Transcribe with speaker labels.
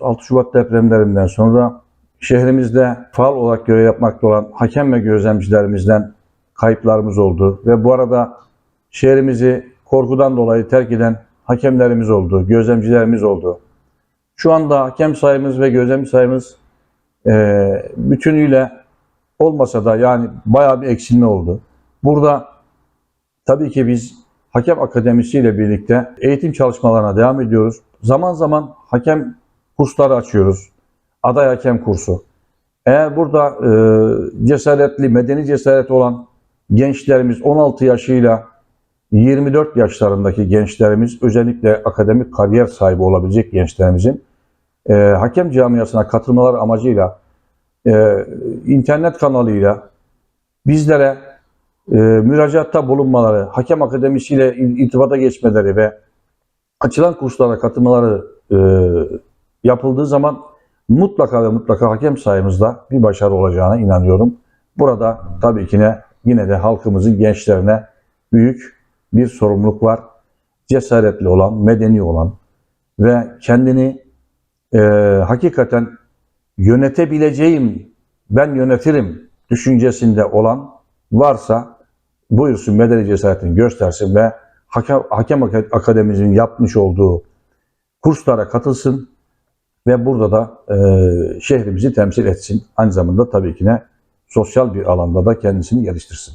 Speaker 1: 6 Şubat depremlerinden sonra şehrimizde faal olarak görev yapmakta olan hakem ve gözlemcilerimizden kayıplarımız oldu. Ve bu arada şehrimizi korkudan dolayı terk eden hakemlerimiz oldu, gözlemcilerimiz oldu. Şu anda hakem sayımız ve gözlemci sayımız eee, bütünüyle olmasa da yani bayağı bir eksilme oldu. Burada tabii ki biz Hakem Akademisi ile birlikte eğitim çalışmalarına devam ediyoruz. Zaman zaman hakem kursları açıyoruz. Aday hakem kursu. Eğer burada e, cesaretli, medeni cesaret olan gençlerimiz 16 yaşıyla 24 yaşlarındaki gençlerimiz özellikle akademik kariyer sahibi olabilecek gençlerimizin e, hakem camiasına katılmaları amacıyla e, internet kanalıyla bizlere e, müracaatta bulunmaları, hakem akademisiyle irtibata geçmeleri ve açılan kurslara katılmaları e, yapıldığı zaman mutlaka ve mutlaka hakem sayımızda bir başarı olacağına inanıyorum. Burada tabii ki ne yine de halkımızın gençlerine büyük bir sorumluluk var. Cesaretli olan, medeni olan ve kendini e, hakikaten yönetebileceğim, ben yönetirim düşüncesinde olan varsa buyursun medeni cesaretini göstersin ve hakem, hakem Ak- akademimizin yapmış olduğu kurslara katılsın ve burada da e, şehrimizi temsil etsin. Aynı zamanda tabii ki ne sosyal bir alanda da kendisini geliştirsin.